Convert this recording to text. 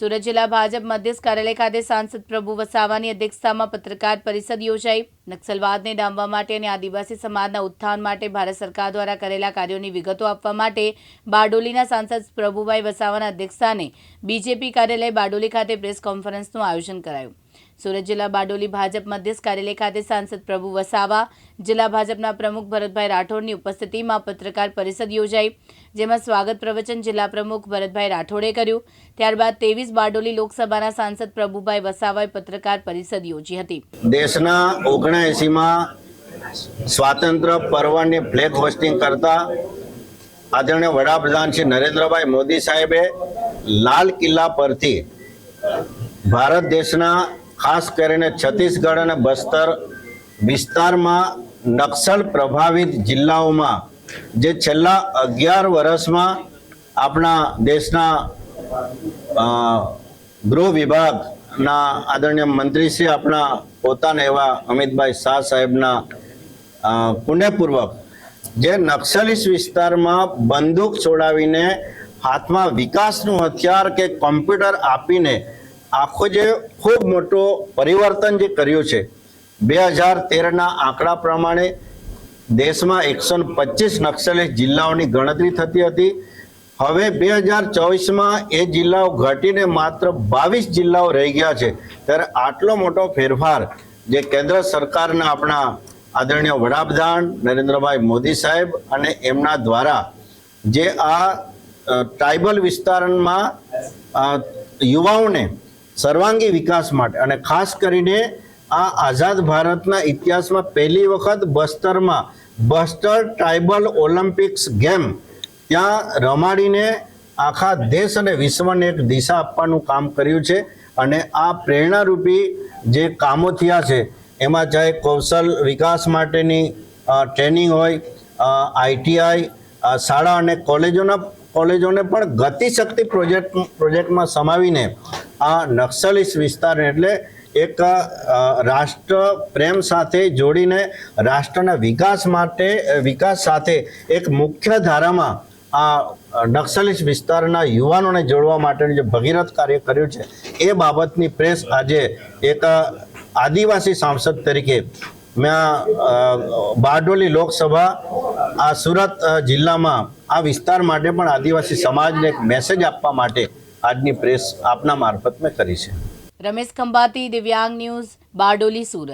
સુરત જિલ્લા ભાજપ મધ્યસ્થ કાર્યાલય ખાતે સાંસદ પ્રભુ વસાવાની અધ્યક્ષતામાં પત્રકાર પરિષદ યોજાઈ. નક્સલવાદને ડામવા માટે અને આદિવાસી સમાજના ઉત્થાન માટે ભારત સરકાર દ્વારા કરેલા કાર્યોની વિગતો આપવા માટે બારડોલીના સાંસદ પ્રભુભાઈ વસાવાના અધ્યક્ષસ્થાને બીજેપી કાર્યાલય બારડોલી ખાતે પ્રેસ કોન્ફરન્સનું આયોજન કરાયું. સુરત જિલ્લા બારડોલી ભાજપ મધ્યસ્થ કાર્યાલય ખાતે સાંસદ પ્રભુ વસાવા, જિલ્લા ભાજપના પ્રમુખ ભરતભાઈ રાઠોડની ઉપસ્થિતિમાં પત્રકાર પરિષદ યોજાઈ, જેમાં સ્વાગત પ્રવચન જિલ્લા પ્રમુખ ભરતભાઈ રાઠોડે કર્યું. ત્યારબાદ ત્રેવીસ બારડોલી લોકસભાના સાંસદ પ્રભુભાઈ વસાવાએ પત્રકાર પરિષદ યોજી હતી. દેશના ઓગણએંસીમાં સ્વાતંત્ર્ય પર્વની ફ્લેગ હોસ્ટિંગ કરતા આદરણીય વડાપ્રધાન શ્રી નરેન્દ્રભાઈ મોદી સાહેબે લાલ કિલ્લા પરથી ભારત દેશના ખાસ કરીને છત્તીસગઢ અને બસ્તર વિસ્તારમાં નક્સલ પ્રભાવિત જિલ્લાઓમાં, જે છેલ્લા અગિયાર વર્ષમાં આપણા દેશના ગૃહ વિભાગના આદરણીય મંત્રી શ્રી આપણા પોતાના એવા અમિતભાઈ શાહ સાહેબના પુણ્યપૂર્વક જે નક્સલિસ્ટ વિસ્તારમાં બંદૂક છોડાવીને હાથમાં વિકાસનું હથિયાર કે કોમ્પ્યુટર આપીને આખો જે ખૂબ મોટો પરિવર્તન જે કર્યું છે, બે હજાર તેરના આંકડા પ્રમાણે દેશમાં એકસો પચીસ નક્સલી જિલ્લાઓની ગણતરી થતી હતી. હવે બે હજાર ચોવીસમાં એ જિલ્લાઓ ઘટીને માત્ર બાવીસ જિલ્લાઓ રહી ગયા છે. ત્યારે આટલો મોટો ફેરફાર જે કેન્દ્ર સરકારના આપણા આદરણીય વડાપ્રધાન નરેન્દ્રભાઈ મોદી સાહેબ અને એમના દ્વારા જે આ ટ્રાઇબલ વિસ્તારમાં યુવાઓને સર્વાંગી વિકાસ માટે. અને ખાસ કરીને આ આઝાદ ભારતના ઇતિહાસમાં પહેલી વખત બસ્તરમાં બસ્તર ટ્રાઇબલ ઓલિમ્પિક્સ ગેમ ત્યાં રમાડીને આખા દેશ અને વિશ્વને એક દિશા આપવાનું કામ કર્યું છે. અને આ પ્રેરણારૂપી જે કામો થયા છે, એમાં ચાહે કૌશલ વિકાસ માટેની ટ્રેનિંગ હોય આઈટીઆઈ શાળા અને કોલેજોના, કોલેજોને પણ ગતિશક્તિ પ્રોજેક્ટ, પ્રોજેક્ટમાં સમાવીને આ નક્સલિસ્ટ વિસ્તાર એટલે એક રાષ્ટ્ર પ્રેમ સાથે જોડીને રાષ્ટ્રના વિકાસ માટે વિકાસ સાથે એક મુખ્ય ધારામાં આ નક્સલિસ્ટ વિસ્તારના યુવાનોને જોડવા માટેનું જે ભગીરથ કાર્ય કર્યું છે, એ બાબતની પ્રેસ આજે એક આદિવાસી સાંસદ તરીકે મેં બારડોલી લોકસભા, આ સુરત જિલ્લામાં આ વિસ્તાર માટે પણ આદિવાસી સમાજને એક મેસેજ આપવા માટે આજની પ્રેસ આપના મારફત મેં કરી છે. રમેશ ખંભાતી દિવ્યાંગ ન્યૂઝ બારડોલી સુરત.